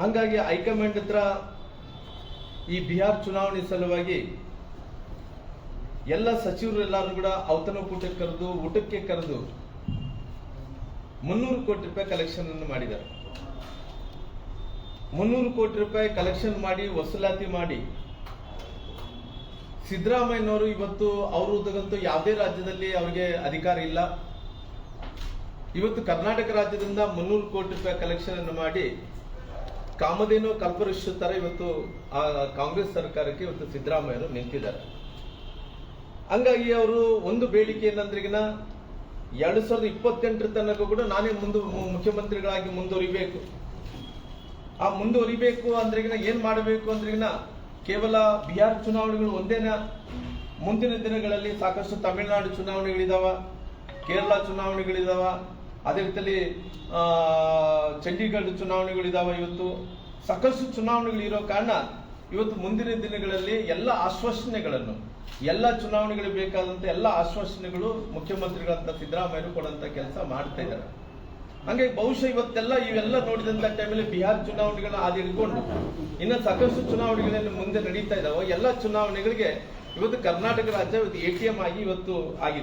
ಹಂಗಾಗಿ ಹೈಕಮಾಂಡ್ ಹತ್ರ ಈ ಬಿಹಾರ್ ಚುನಾವಣೆ ಸಲುವಾಗಿ ಎಲ್ಲ ಸಚಿವರೆಲ್ಲರೂ ಕೂಡ ಔತಣಕೂಟಕ್ಕೆ ಕರೆದು, ಊಟಕ್ಕೆ ಕರೆದು ಮುನ್ನೂರು ಕೋಟಿ ರೂಪಾಯಿ ಕಲೆಕ್ಷನ್ ಅನ್ನು ಮಾಡಿದ್ದಾರೆ. ಮುನ್ನೂರು ಕೋಟಿ ರೂಪಾಯಿ ಕಲೆಕ್ಷನ್ ಮಾಡಿ, ವಸೂಲಾತಿ ಮಾಡಿ ಸಿದ್ದರಾಮಯ್ಯನವರು ಇವತ್ತು ಅವರು ತಗಂತೂ ಯಾವುದೇ ರಾಜ್ಯದಲ್ಲಿ ಅವರಿಗೆ ಅಧಿಕಾರ ಇಲ್ಲ. ಇವತ್ತು ಕರ್ನಾಟಕ ರಾಜ್ಯದಿಂದ ಮುನ್ನೂರು ಕೋಟಿ ರೂಪಾಯಿ ಕಲೆಕ್ಷನ್ ಅನ್ನು ಮಾಡಿ ಕಾಮಧೇನು ಕಲ್ಪವೃಕ್ಷ ತರ ಇವತ್ತು ಆ ಕಾಂಗ್ರೆಸ್ ಸರ್ಕಾರಕ್ಕೆ ಇವತ್ತು ಸಿದ್ದರಾಮಯ್ಯರು ನಿಂತಿದ್ದಾರೆ. ಹಂಗಾಗಿ ಅವರು ಒಂದು ಬೇಡಿಕೆ ಏನಂದ್ರಿಗಿನ ಎರಡು ಸಾವಿರದ ಇಪ್ಪತ್ತೆಂಟರ ತನಕ ಕೂಡ ನಾನೇ ಮುಂದು ಮುಖ್ಯಮಂತ್ರಿಗಳಾಗಿ ಮುಂದುವರಿಬೇಕು. ಆ ಮುಂದುವರಿಬೇಕು ಅಂದ್ರೆಗಿನ ಏನ್ ಮಾಡಬೇಕು ಅಂದ್ರೆಗಿನ ಕೇವಲ ಬಿಹಾರ್ ಚುನಾವಣೆಗಳು ಒಂದೇನ, ಮುಂದಿನ ದಿನಗಳಲ್ಲಿ ಸಾಕಷ್ಟು ತಮಿಳುನಾಡು ಚುನಾವಣೆಗಳಿದಾವ, ಕೇರಳ ಚುನಾವಣೆಗಳಿದಾವ, ಅದೇ ರೀತಿಯಲ್ಲಿ ಚಂಡೀಗಢ ಚುನಾವಣೆಗಳಿದಾವ ಇವತ್ತು. ಸಾಕಷ್ಟು ಚುನಾವಣೆಗಳು ಇರೋ ಕಾರಣ ಇವತ್ತು ಮುಂದಿನ ದಿನಗಳಲ್ಲಿ ಎಲ್ಲ ಆಶ್ವಾಸನೆಗಳನ್ನು, ಎಲ್ಲ ಚುನಾವಣೆಗಳಿಗೆ ಬೇಕಾದಂತ ಎಲ್ಲ ಆಶ್ವಾಸನೆಗಳು ಮುಖ್ಯಮಂತ್ರಿಗಳಂತ ಸಿದ್ದರಾಮಯ್ಯ ಕೊಡುವಂತ ಕೆಲಸ ಮಾಡ್ತಾ ಇದ್ದಾರೆ. ಹಂಗೆ ಬಹುಶಃ ಇವತ್ತೆಲ್ಲ ಇವೆಲ್ಲ ನೋಡಿದಂತ ಟೈಮಲ್ಲಿ ಬಿಹಾರ್ ಚುನಾವಣೆಗಳನ್ನ ಆದಿ ಇನ್ನ ಸಾಕಷ್ಟು ಚುನಾವಣೆಗಳನ್ನು ಮುಂದೆ ನಡೀತಾ ಇದಾವೆ. ಎಲ್ಲ ಚುನಾವಣೆಗಳಿಗೆ ಇವತ್ತು ಕರ್ನಾಟಕ ರಾಜ್ಯ ಇವತ್ತು ಎಂ ಆಗಿ ಇವತ್ತು ಆಗಿದೆ